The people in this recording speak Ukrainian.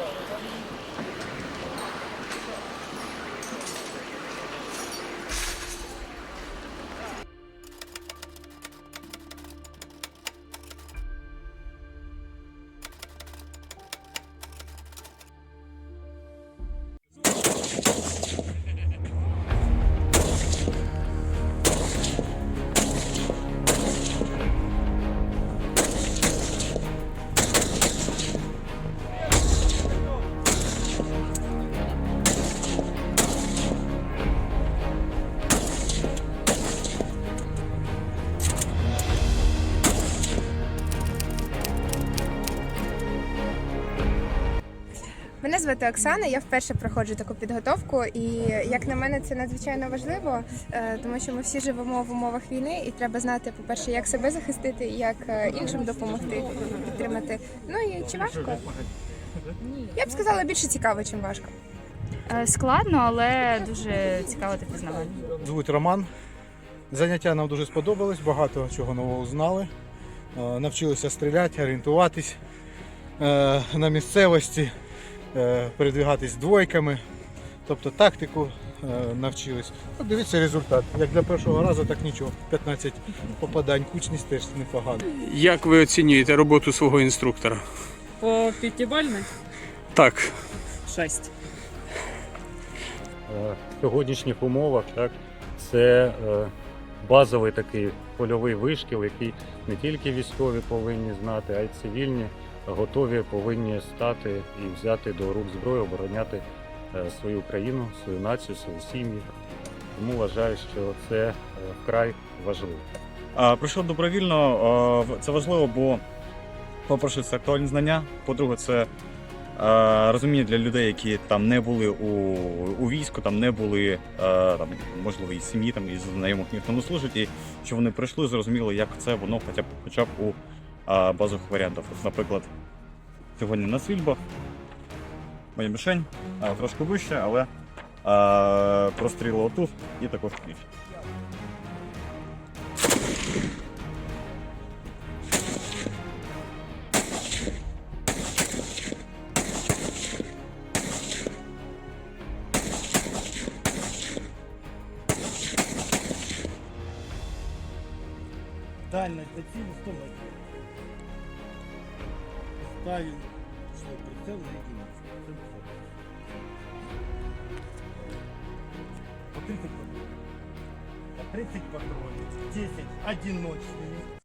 何? Мене звати Оксана. Я вперше проходжу таку підготовку, і як на мене, це надзвичайно важливо, е, тому що ми всі живемо в умовах війни, і треба знати, по-перше, як себе захистити, як е, іншим допомогти, підтримати. Ну і чи важко? Я б сказала більше цікаво, чим важко. Е, Складно, але дуже цікаво та пізнавально. Звуть Роман. Заняття нам дуже сподобалось, багато чого нового знали. Навчилися стріляти, орієнтуватись на місцевості, е, передвигатись двойками. Тобто тактику е, навчились. От дивіться результат. Як для першого разу, так нічого. 15 попадань, кучність теж непогано. Як ви оцінюєте роботу свого інструктора? По п'ятибальной Так, 6. е, в сьогоднішніх умовах, так, це базовий такий польовий вишкіл, який не тільки військові повинні знати, а й цивільні готові повинні стати і взяти до рук зброю, обороняти е, свою країну, свою націю, свої сім'ї. Тому вважаю, що це е, вкрай важливо. Прийшов добровільно. Це важливо, бо, по-перше, це актуальні знання. По-друге, це а, розуміння для людей, які там не були у, у війську, там не були там, можливо, із сім'ї, там із знайомих ніхто не служить, і що вони прийшли, зрозуміли, як це воно хоча б хоча б у базових варіантах. От, наприклад, сьогодні на стрільбах, моя мішень а, трошки вище, але а, простріли отут і також кліч. Дальность до цели 100 метров. Ставим, что прицел на единицу. По 30 патронов. По 30 патронов. 10 одиночные.